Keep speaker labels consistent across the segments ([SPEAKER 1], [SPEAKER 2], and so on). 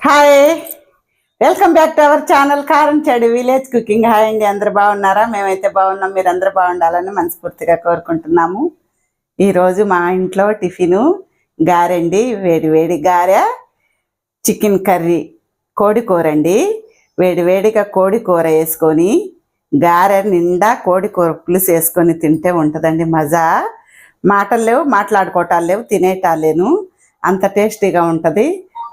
[SPEAKER 1] Hi welcome back to our channel Karam village cooking hi అండి అందరు బాగున్నారా? మేమైతే బాగున్నాం. మీరు అందరు బాగుండాలని మనస్ఫూర్తిగా కోరుకుంటున్నాము. ఈరోజు మా ఇంట్లో టిఫిను గారండి వేడి వేడి గారె చికెన్ కర్రీ కోడి కూర అండి. వేడి వేడిగా కోడి కూర వేసుకొని గారె నిండా కోడి కూర పులుసు వేసుకొని తింటే ఉంటుందండి మజా. మాటలు లేవు మాట్లాడుకోవటాలు లేవు తినేటాలేను అంత టేస్టీగా ఉంటుంది.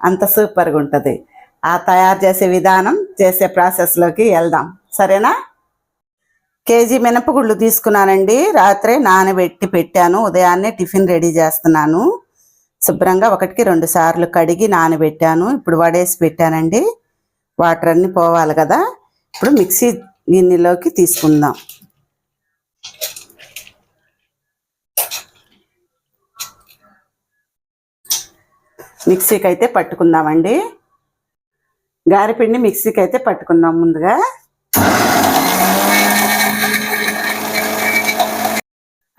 [SPEAKER 1] అంత సూపర్గా ఉంటుంది. ఆ తయారు చేసే విధానం చేసే ప్రాసెస్లోకి వెళ్దాం. సరేనా? కేజీ మినపగుళ్ళు తీసుకున్నానండి. రాత్రే నానబెట్టి పెట్టాను. ఉదయాన్నే టిఫిన్ రెడీ చేస్తున్నాను. శుభ్రంగా ఒకటికి రెండు సార్లు కడిగి నానబెట్టాను. ఇప్పుడు వడేసి పెట్టానండి. వాటర్ అన్ని పోవాలి కదా. ఇప్పుడు మిక్సీ గిన్నెలోకి తీసుకుందాం. మిక్సీకి అయితే పట్టుకుందామండి. గారెపిండి మిక్సీకి అయితే పట్టుకుందాం ముందుగా.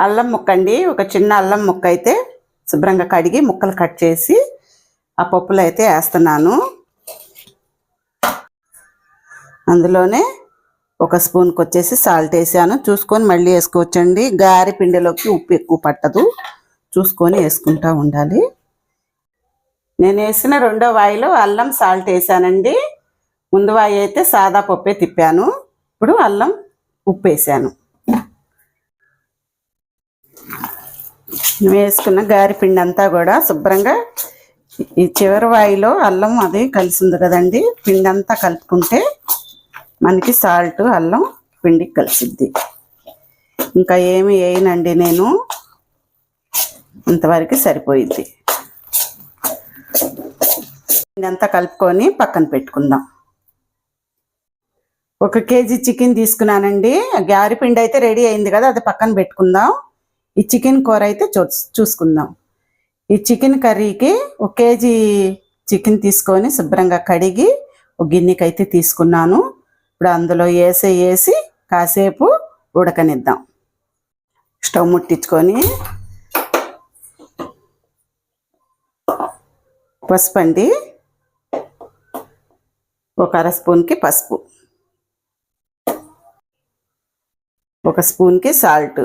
[SPEAKER 1] అల్లం ముక్క అండి ఒక చిన్న అల్లం ముక్క అయితే శుభ్రంగా కడిగి ముక్కలు కట్ చేసి ఆ పప్పులు అయితే వేస్తున్నాను. అందులోనే ఒక స్పూన్కి వచ్చేసి సాల్ట్ వేసాను. చూసుకొని మళ్ళీ వేసుకోవచ్చండి. గారి పిండిలోకి ఉప్పు ఎక్కువ పట్టదు. చూసుకొని వేసుకుంటా ఉండాలి. నేను వేసిన రెండో వాయిలో అల్లం సాల్ట్ వేసానండి. ముందు వాయి అయితే సాదా పప్పే తిప్పాను. ఇప్పుడు అల్లం ఉప్పు వేసాను. వేసుకున్న గారి పిండి అంతా కూడా శుభ్రంగా ఈ చివరి వాయిలో అల్లం అది కలిసింది కదండి. పిండి అంతా కలుపుకుంటే మనకి సాల్ట్ అల్లం పిండి కలిసిద్ది. ఇంకా ఏమి వేయనండి నేను. ఇంతవరకు సరిపోయిద్ది. ఇదంతా కలుపుకొని పక్కన పెట్టుకుందాం. ఒక కేజీ చికెన్ తీసుకున్నానండి. గారి పిండి అయితే రెడీ అయింది కదా అది పక్కన పెట్టుకుందాం. ఈ చికెన్ కూర అయితే చూ చూసుకుందాం. ఈ చికెన్ కర్రీకి ఒక కేజీ చికెన్ తీసుకొని శుభ్రంగా కడిగి ఒక గిన్నెకి అయితే తీసుకున్నాను. ఇప్పుడు అందులో వేసి వేసి కాసేపు ఉడకనిద్దాం. స్టవ్ ముట్టించుకొని పసుపండి. ఒక అర స్పూన్కి పసుపు. ఒక స్పూన్కి సాల్ట్.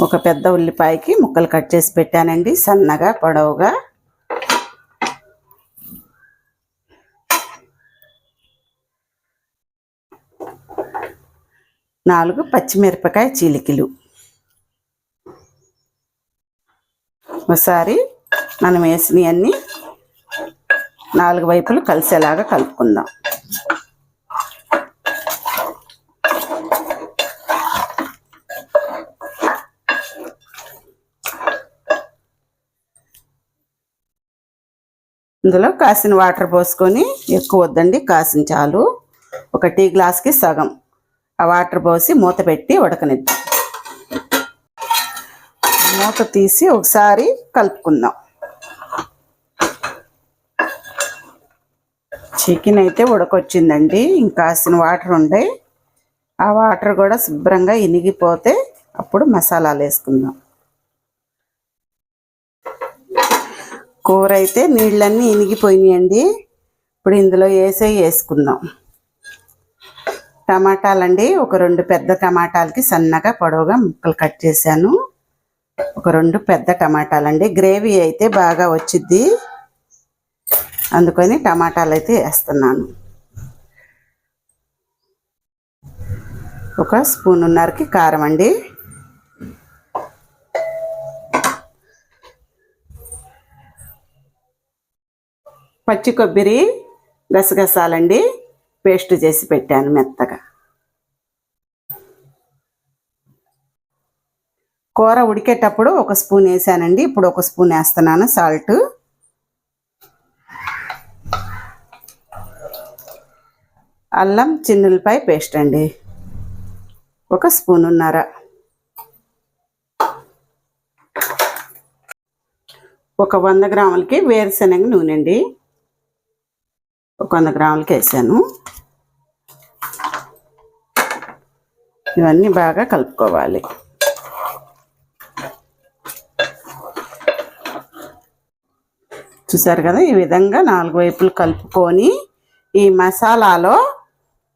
[SPEAKER 1] ఒక పెద్ద ఉల్లిపాయకి ముక్కలు కట్ చేసి పెట్టానండి. సన్నగా పొడవుగా. నాలుగు పచ్చిమిరపకాయ చీలికలు. ఒకసారి మనం వేసినవన్నీ నాలుగు వైపులు కలిసేలాగా కలుపుకుందాం. ఇందులో కాసిన వాటర్ పోసుకొని ఎక్కువ వద్దండి కాసిన చాలు. ఒక టీ గ్లాస్కి సగం. ఆ వాటర్ పోసి మూత పెట్టి ఉడకనిద్దాం. మూత తీసి ఒకసారి కలుపుకుందాం. చికెన్ అయితే ఉడకొచ్చిందండి. ఇంకాసిన వాటర్ ఉండే. ఆ వాటర్ కూడా శుభ్రంగా ఇనిగిపోతే అప్పుడు మసాలాలు వేసుకుందాం. కూర అయితే నీళ్ళన్నీ ఇనిగిపోయినాయండి. ఇప్పుడు ఇందులో వేసే వేసుకుందాం. టమాటాలండి ఒక రెండు పెద్ద టమాటాలకి సన్నగా పొడవుగా ముక్కలు కట్ చేశాను. ఒక రెండు పెద్ద టమాటాలండి. గ్రేవీ అయితే బాగా వచ్చిద్ది. అందుకని టమాటాలు అయితే వేస్తున్నాను. ఒక స్పూన్ ఉన్నరకి కారం అండి. పచ్చి కొబ్బరి గసగసాలండి. పేస్ట్ చేసి పెట్టాను మెత్తగా. కూర ఉడికేటప్పుడు ఒక స్పూన్ వేసానండి. ఇప్పుడు ఒక స్పూన్ వేస్తున్నాను సాల్ట్. అల్లం చిన్నులపై పేస్ట్ అండి. ఒక స్పూన్ ఉన్నర ఒక వంద గ్రాములకి వేరుశనగ నూనె అండి. ఒక వంద గ్రాములకి వేసాను. ఇవన్నీ బాగా కలుపుకోవాలి. చూసారు కదా ఈ విధంగా నాలుగు వైపులు కలుపుకొని ఈ మసాలాలో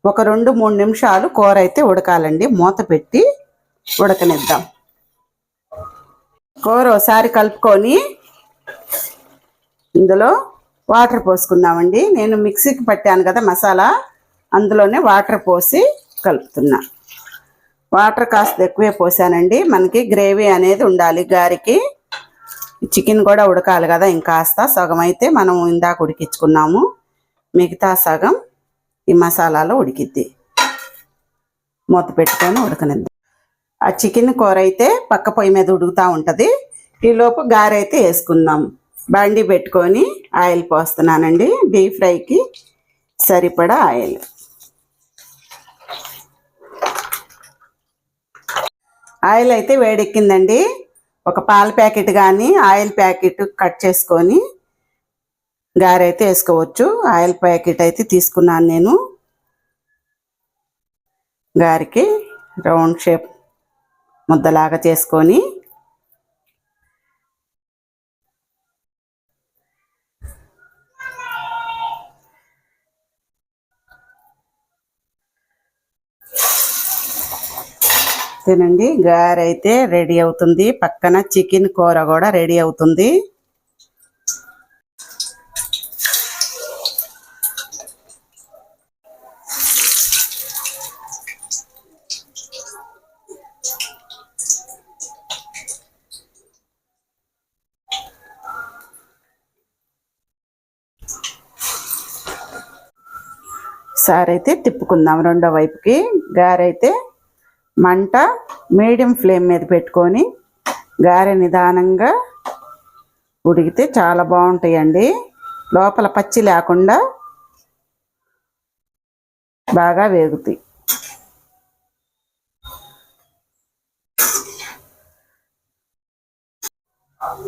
[SPEAKER 1] ఒక రెండు మూడు నిమిషాలు కూర అయితే ఉడకాలండి. మూత పెట్టి ఉడకనిద్దాం. కూర ఒకసారి కలుపుకొని ఇందులో వాటర్ పోసుకుందామండి. నేను మిక్సీకి పట్టాను కదా మసాలా అందులోనే వాటర్ పోసి కలుపుతున్నా. వాటర్ కాస్త ఎక్కువే పోసానండి. మనకి గ్రేవీ అనేది ఉండాలి గారికి. చికెన్ కూడా ఉడకాలి కదా ఇంకాస్త సగం అయితే మనం ఇందాక ఉడికించుకున్నాము. మిగతా సగం ఈ మసాలాలో ఉడికిద్ది. మూత పెట్టుకొని ఉడకనిద్దాం. ఆ చికెన్ కూర అయితే పక్క పొయ్యి మీద ఉడుకుతూ ఉంటుంది. ఈలోపు గారె అయితే వేసుకుందాం. బండి పెట్టుకొని ఆయిల్ పోస్తున్నానండి. డీప్ ఫ్రైకి సరిపడా ఆయిల్. ఆయిల్ అయితే వేడెక్కిందండి. ఒక పాల ప్యాకెట్ కానీ ఆయిల్ ప్యాకెట్ కట్ చేసుకొని గారె అయితే వేసుకోవచ్చు. ఆయిల్ ప్యాకెట్ అయితే తీసుకున్నాను నేను. గారికి రౌండ్ షేప్ ముద్దలాగా చేసుకొని తినండి. గారె అయితే రెడీ అవుతుంది. పక్కన చికెన్ కూర కూడా రెడీ అవుతుంది. ఒకసారి అయితే తిప్పుకుందాం. రెండో వైపుకి గారైతే మంట మీడియం ఫ్లేమ్ మీద పెట్టుకొని గారె నిదానంగా ఉడికితే చాలా బాగుంటాయండి. లోపల పచ్చి లేకుండా బాగా వేగుతాయి.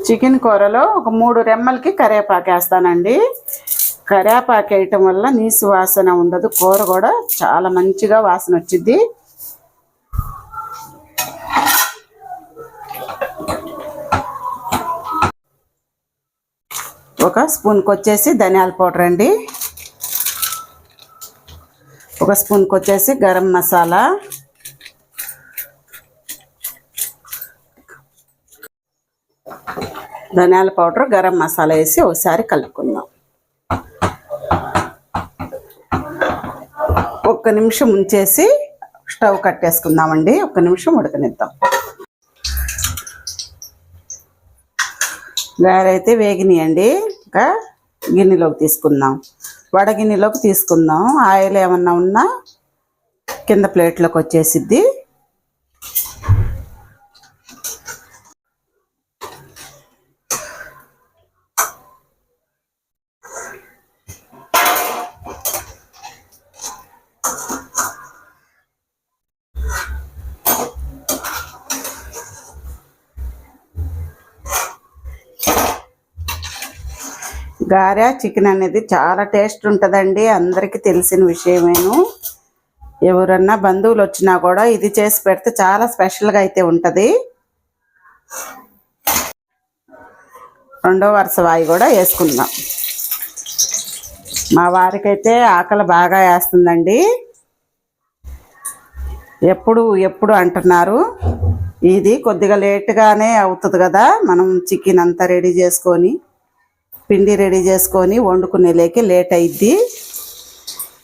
[SPEAKER 1] చికెన్ కూరలో ఒక మూడు రెమ్మలకి కరివేపాకు వేస్తానండి కరేపాకు వేయటం వల్ల నీసు వాసన ఉండదు. కూర కూడా చాలా మంచిగా వాసన వచ్చింది ఒక స్పూన్కి వచ్చేసి ధనియాల పౌడర్ అండి. ఒక స్పూన్కి వచ్చేసి గరం మసాలా. ధనియాల పౌడర్ గరం మసాలా వేసి ఒకసారి కలుపుకుందాం. ఒక్క నిమిషం ఉంచేసి స్టవ్ కట్టేసుకుందామండి. ఒక్క నిమిషం ఉడకనిద్దాం. గారైతే వేగినాయండి. ఇంకా గిన్నెలోకి తీసుకుందాం. వడ గిన్నెలోకి తీసుకుందాం. ఆయిల్ ఏమన్నా ఉన్నా కింద ప్లేట్లోకి వచ్చేసిద్ది. గారా చికెన్ అనేది చాలా టేస్ట్ ఉంటుందండి. అందరికీ తెలిసిన విషయమేను. ఎవరన్నా బంధువులు వచ్చినా కూడా ఇది చేసి పెడితే చాలా స్పెషల్గా అయితే ఉంటుంది. రెండో వరుస వాయి కూడా వేసుకుందాం. మా వారికైతే ఆకలి బాగా వేస్తుందండి. ఎప్పుడు ఎప్పుడు అంటున్నారు? ఇది కొద్దిగా లేట్గానే అవుతుంది కదా మనం చికెన్ అంతా రెడీ చేసుకొని. పిండి రెడీ చేసుకొని వండుకునే లేకి లేట్ అయింది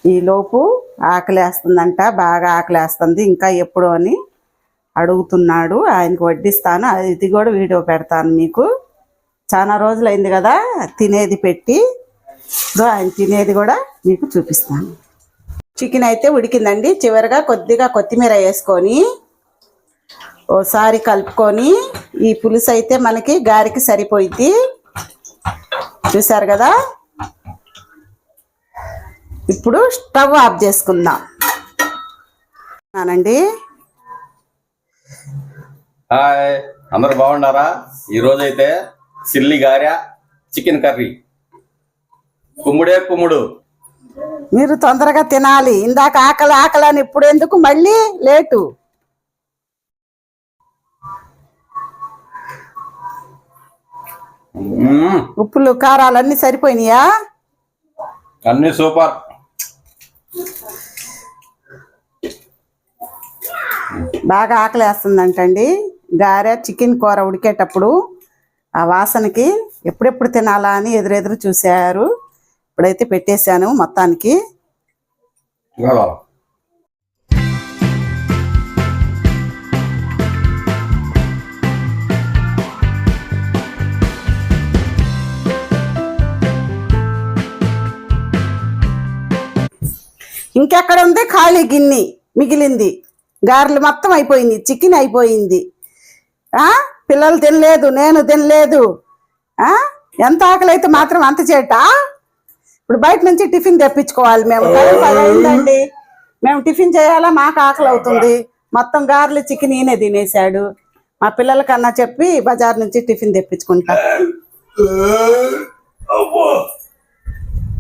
[SPEAKER 1] ఈలోపు ఆకలేస్తుందంట బాగా ఆకలేస్తుంది ఇంకా ఎప్పుడు అని అడుగుతున్నాడు. ఆయనకు వడ్డిస్తాను. అది- ఇది కూడా వీడియో పెడతాను మీకు. చాలా రోజులు అయింది కదా తినేది పెట్టి. ఇదో ఆయన తినేది కూడా మీకు చూపిస్తాను. చికెన్ అయితే ఉడికిందండి. చివరిగా కొద్దిగా కొత్తిమీర వేసుకొని ఓసారి కలుపుకొని ఈ పులుసు అయితే మనకి గారికి సరిపోయిద్ది. చూసారు కదా? ఇప్పుడు స్టవ్ ఆఫ్ చేసుకుందాం. అనండి
[SPEAKER 2] హాయ్ అందరు బాగున్నారా? ఈ రోజు అయితే సిల్లి గారె చికెన్ కర్రీ. కుమ్ముడే కుమ్ముడు.
[SPEAKER 1] మీరు తొందరగా తినాలి. ఇందాక ఆకలి ఆకలి అని ఇప్పుడు ఎందుకు మళ్ళీ లేటు? ఉప్పులు కారాలు అన్ని సరిపోయినాయా?
[SPEAKER 2] అన్ని సూపర్.
[SPEAKER 1] బాగా ఆకలేస్తుందంటండి. గారె చికెన్ కూర ఉడికేటప్పుడు ఆ వాసనకి ఎప్పుడెప్పుడు తినాలా అని ఎదురెదురు చూశారు. ఇప్పుడైతే పెట్టేశాను మొత్తానికి. ఇంకెక్కడ ఉంది? ఖాళీ గిన్నె మిగిలింది. గారెలు మొత్తం అయిపోయింది. చికెన్ అయిపోయింది. ఆ? పిల్లలు తినలేదు. నేను తినలేదు. ఎంత ఆకలి అయితే మాత్రం అంత చేట. ఇప్పుడు బయట నుంచి టిఫిన్ తెప్పించుకోవాలి మేము. అయిందండి. మేము టిఫిన్ చేయాలా? మాకు ఆకలి అవుతుంది. మొత్తం గారెలు చికెన్ ఈయనే తినేశాడు. మా పిల్లలకన్నా చెప్పి బజార్ నుంచి టిఫిన్ తెప్పించుకుంటా.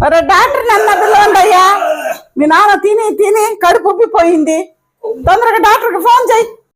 [SPEAKER 1] మరి డాక్టర్ నన్ను పిలవండి అయ్యా మీ నాన్న తిని తిని కడుపు ఉబ్బిపోయింది. తొందరగా డాక్టర్కి ఫోన్ చేయి